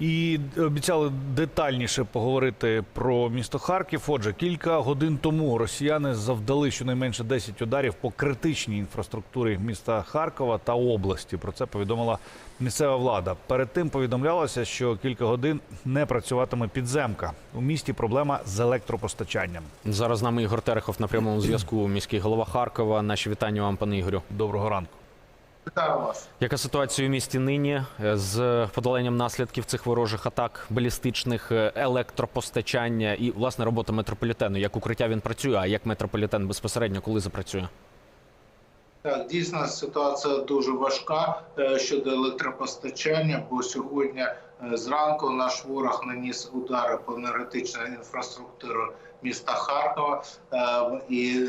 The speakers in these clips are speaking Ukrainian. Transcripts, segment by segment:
І обіцяли детальніше поговорити про місто Харків. Отже, кілька годин тому росіяни завдали щонайменше 10 ударів по критичній інфраструктурі міста Харкова та області. Про це повідомила місцева влада. Перед тим повідомлялося, що кілька годин не працюватиме підземка. У місті проблема з електропостачанням. Зараз з нами Ігор Терехов на прямому зв'язку. Міський голова Харкова. Наші вітання вам, пане Ігорю. Доброго ранку. Вітаю вас. Яка ситуація у місті нині е, з подоленням наслідків цих ворожих атак, балістичних е, електропостачання і власне робота метрополітену? Як укриття він працює, а як метрополітен безпосередньо коли запрацює? Так, дійсно ситуація дуже важка е, щодо електропостачання, бо сьогодні зранку наш ворог наніс удари по енергетичній інфраструктурі міста Харкова. Е, І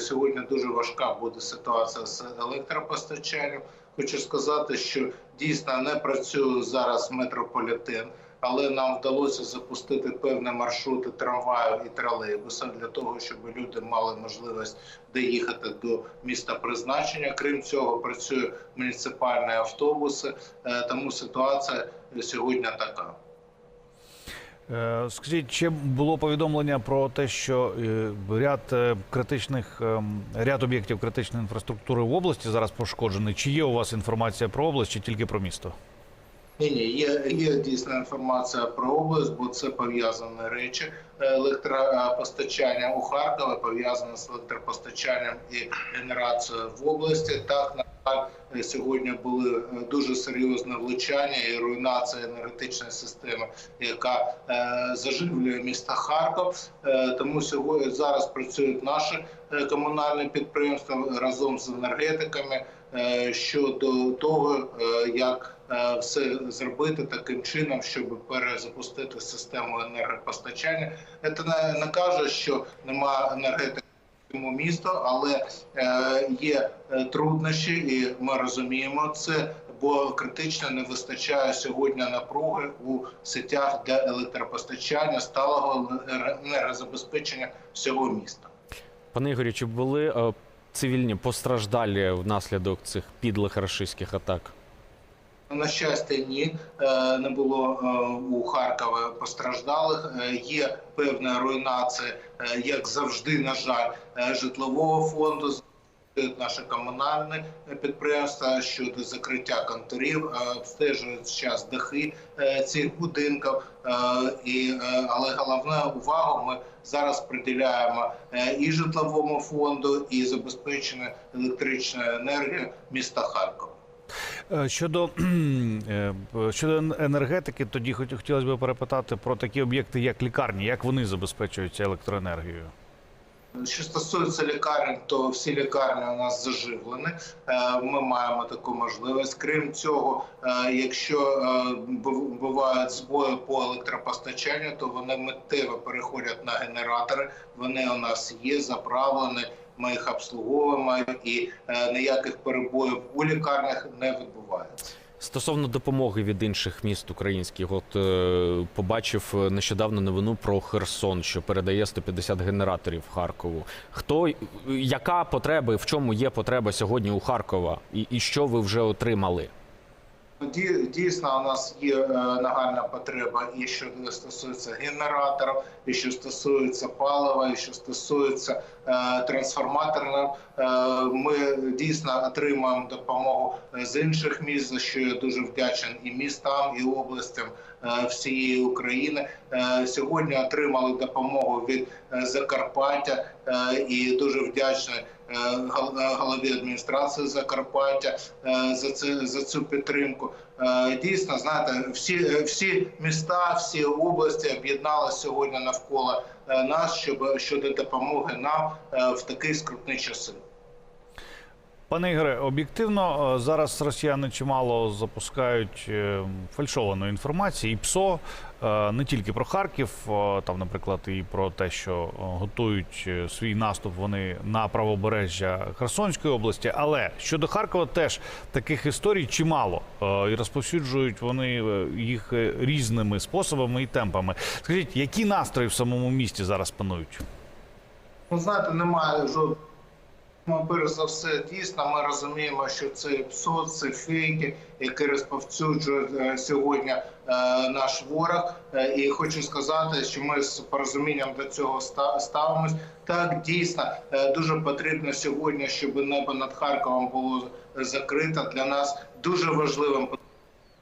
сьогодні, дуже важка буде ситуація з електропостачанням. Хочу сказати, що дійсно не працює зараз метрополітен. Але нам вдалося запустити певні маршрути трамваю і тролейбуса для того, щоб люди мали можливість доїхати до міста призначення. Крім цього, працює муніципальні автобуси. Е, Тому ситуація сьогодні така. Е, Скажіть, чи було повідомлення про те, що е, ряд е, критичних ем, ряд об'єктів критичної інфраструктури в області зараз пошкоджений? Чи є у вас інформація про область, чи тільки про місто? Ні, ні, є, є дійсна інформація про область, бо це пов'язані речі. Електропостачання у Харкові пов'язане з електропостачанням і генерацією в області. Так на сьогодні були е, дуже серйозне влучання і руйнація енергетичної системи, яка е, заживлює місто Харків. Е, тому сьогодні зараз працюють наші комунальні підприємства разом з енергетиками щодо того, як все зробити таким чином, щоб перезапустити систему енергопостачання. Це не каже, що немає енергетики в цьому місту, але е, є е, труднощі, і ми розуміємо це. Бо критично не вистачає сьогодні напруги у сетях для електропостачання, сталого енергозабезпечення всього міста. Пане Ігорю, чи були е, цивільні постраждалі внаслідок цих підлих рашистських атак? На щастя, ні, Е, не було е, у Харкові постраждалих. Е, Є певна руйнація, е, як завжди, на жаль, е, житлового фонду. Наші комунальні підприємства щодо закриття конторів е, обстежують зараз дахи е, цих будинків. Е, е, але головну увагу ми зараз приділяємо е, і житловому фонду, і забезпеченню електричною енергією міста Харкова. Е, Щодо е, щодо енергетики, тоді хотілося б перепитати про такі об'єкти, як лікарні, як вони забезпечуються електроенергією. Що стосується лікарень, то всі лікарні у нас заживлені. Е, Ми маємо таку можливість. Крім цього, якщо бувають збої по електропостачанню, то вони миттєво переходять на генератори. Вони у нас є заправлені. Ми їх обслуговуємо, і е, ніяких перебоїв у лікарнях не відбувається. Стосовно допомоги від інших міст українських, от е, побачив е, нещодавно новину про Херсон, що передає 150 генераторів Харкову. Хто яка потреба, і в чому є потреба сьогодні у Харкова, і, і що ви вже отримали? Ді- Дійсно, у нас є е, нагальна потреба і що стосується генераторів, і що стосується палива, і що стосується е, трансформаторів. Е, ми дійсно отримуємо допомогу з інших міст, за що я дуже вдячен і містам, і областям всієї України. Сьогодні отримали допомогу від Закарпаття і дуже вдячний голові адміністрації Закарпаття е, за це за цю підтримку. Е, Дійсно, знаєте, всі е, всі міста, всі області об'єдналися сьогодні навколо е, нас, щоб щодо допомоги нам е, в такі скрутні часи. Пане Ігоре, об'єктивно е, зараз росіяни чимало запускають е, фальшованої інформації, і ПСО е, не тільки про Харків, там, наприклад, і про те, що готують свій наступ вони на правобережжя Херсонської області. Але щодо Харкова, теж таких історій чимало, і розповсюджують вони їх різними способами і темпами. Скажіть, які настрої в самому місті зараз панують? Ну, знаєте, немає жодного перш за все, дійсно, ми розуміємо, що це ПСО, це фейки, які розповсюджує е, сьогодні е, наш ворог. Е, І хочу сказати, що ми з порозумінням до цього ставимось. Так, дійсно, дуже потрібно сьогодні, щоб небо над Харковом було закрите. Для нас дуже важливим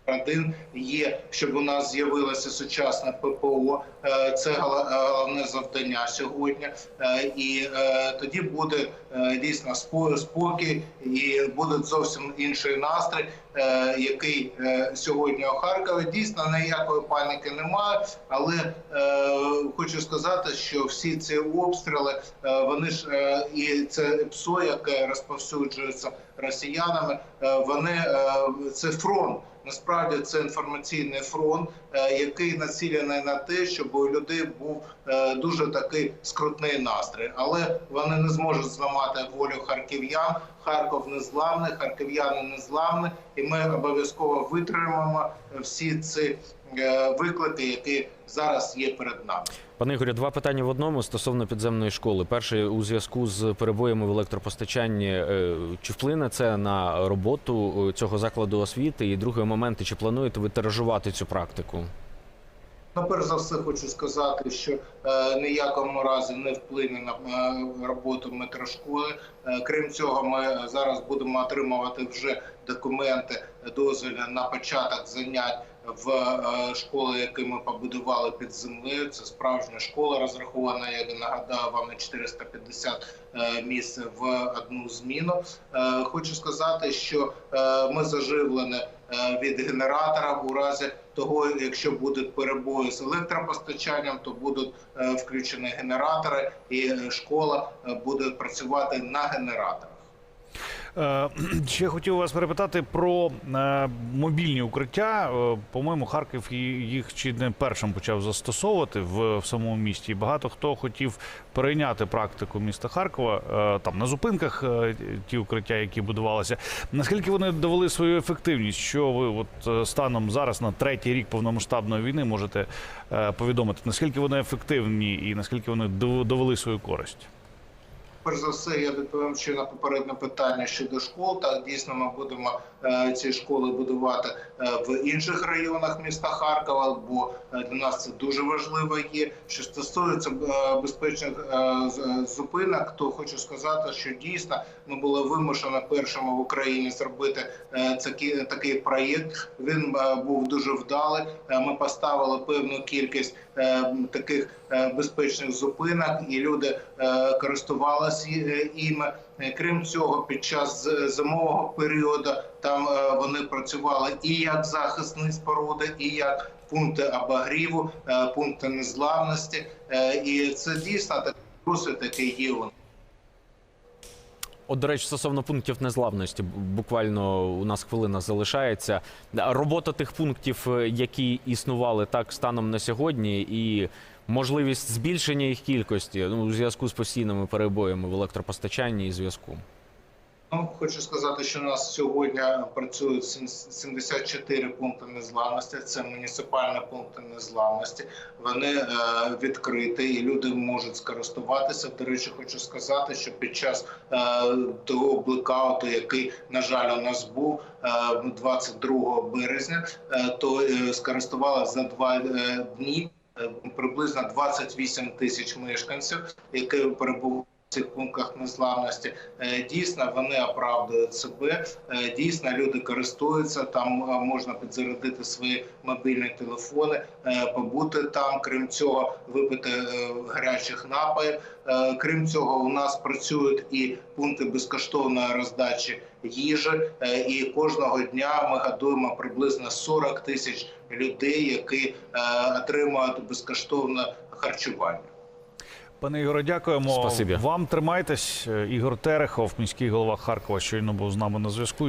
один є, щоб у нас з'явилося сучасне ППО. Е, Це гала- головне завдання сьогодні. Е, І е, тоді буде е, дійсно спо- спокій і буде зовсім інший настрій, е, який е, сьогодні у Харкові. Дійсно, ніякої паніки немає, але е, хочу сказати, що всі ці обстріли е, вони ж е, і це ПСО, яке розповсюджується росіянами. е, Вони е, це фронт. Насправді це інформаційний фронт, е, який націлений на те, щоб у людей був е, дуже такий скрутний настрій, але вони не зможуть зламати волю харків'ян. Харків незламний, харків'яни незламні, і ми обов'язково витримаємо всі ці е, виклики, які зараз є перед нами. Пане Ігорю, два питання в одному стосовно підземної школи. Перше, у зв'язку з перебоями в електропостачанні, е, чи вплине це на роботу цього закладу освіти? І другий момент, чи плануєте ви тиражувати цю практику? Ну, перш за все, хочу сказати, що е, ніякому разі не вплине на е, роботу метрошколи. Е, крім цього, ми зараз будемо отримувати вже документи дозвільні на початок занять в школи, які ми побудували під землею. Це справжня школа, розрахована, я нагадаю вам на 450 е, місць в одну зміну. Хочу сказати, що ми заживлені від генератора у разі того, якщо будуть перебої з електропостачанням, то будуть е, включені генератори, і е, школа е, буде працювати на генераторах. Е, Ще хотів вас перепитати про е, мобільні укриття. Е, По-моєму, Харків їх чи не першим почав застосовувати в, самому місті. Багато хто хотів перейняти практику міста Харкова там на зупинках ті укриття, які будувалися. Наскільки вони довели свою ефективність? Що ви от станом зараз на третій рік повномасштабної війни можете повідомити? Наскільки вони ефективні і наскільки вони дов- довели свою користь? Перш за все, я відповім ще на попереднє питання щодо школ. Так дійсно ми будемо е, ці школи будувати е, в інших районах міста Харкова, бо е, для нас це дуже важливо є. Що стосується безпечних зупинок, то хочу сказати, що дійсно ми були вимушені першими в Україні зробити такий, проєкт. Він був дуже вдалий. Ми поставили певну кількість таких безпечних зупинок, і люди користувалися е, іми. Е, Крім цього, під час зимового періоду там е, вони працювали і як захисні споруди, і як пункти обогріву, е, пункти незламності. Е, І це дійсно такий досвід, який є у нас. От, до речі, стосовно пунктів незламності, буквально у нас хвилина залишається. Робота тих пунктів, е, які існували так станом на сьогодні, і можливість збільшення їх кількості ну, у зв'язку з постійними перебоями в електропостачанні і зв'язку. Ну, хочу сказати, що у нас сьогодні працюють сім- 74 пункти незламності. Це муніципальні пункти незламності. Вони е, відкриті і люди можуть скористуватися. До речі, хочу сказати, що під час е, того блекауту, який на жаль у нас був е, 22 березня, е, то е, скористувалися за два е, дні е, приблизно 28 тисяч мешканців, які перебували цих пунктах незламності. Е, Дійсно, вони оправдують себе. Е, Дійсно, люди користуються. Там е, можна підзарядити свої мобільні телефони, побути там. Крім цього, випити гарячих напоїв. Крім цього, у нас працюють і пункти безкоштовної роздачі їжі. І кожного дня ми годуємо приблизно 40 тисяч людей, які отримують безкоштовне харчування. Пане Ігоре, дякуємо Спасибі. вам. Тримайтесь. Ігор Терехов, міський голова Харкова, щойно був з нами на зв'язку.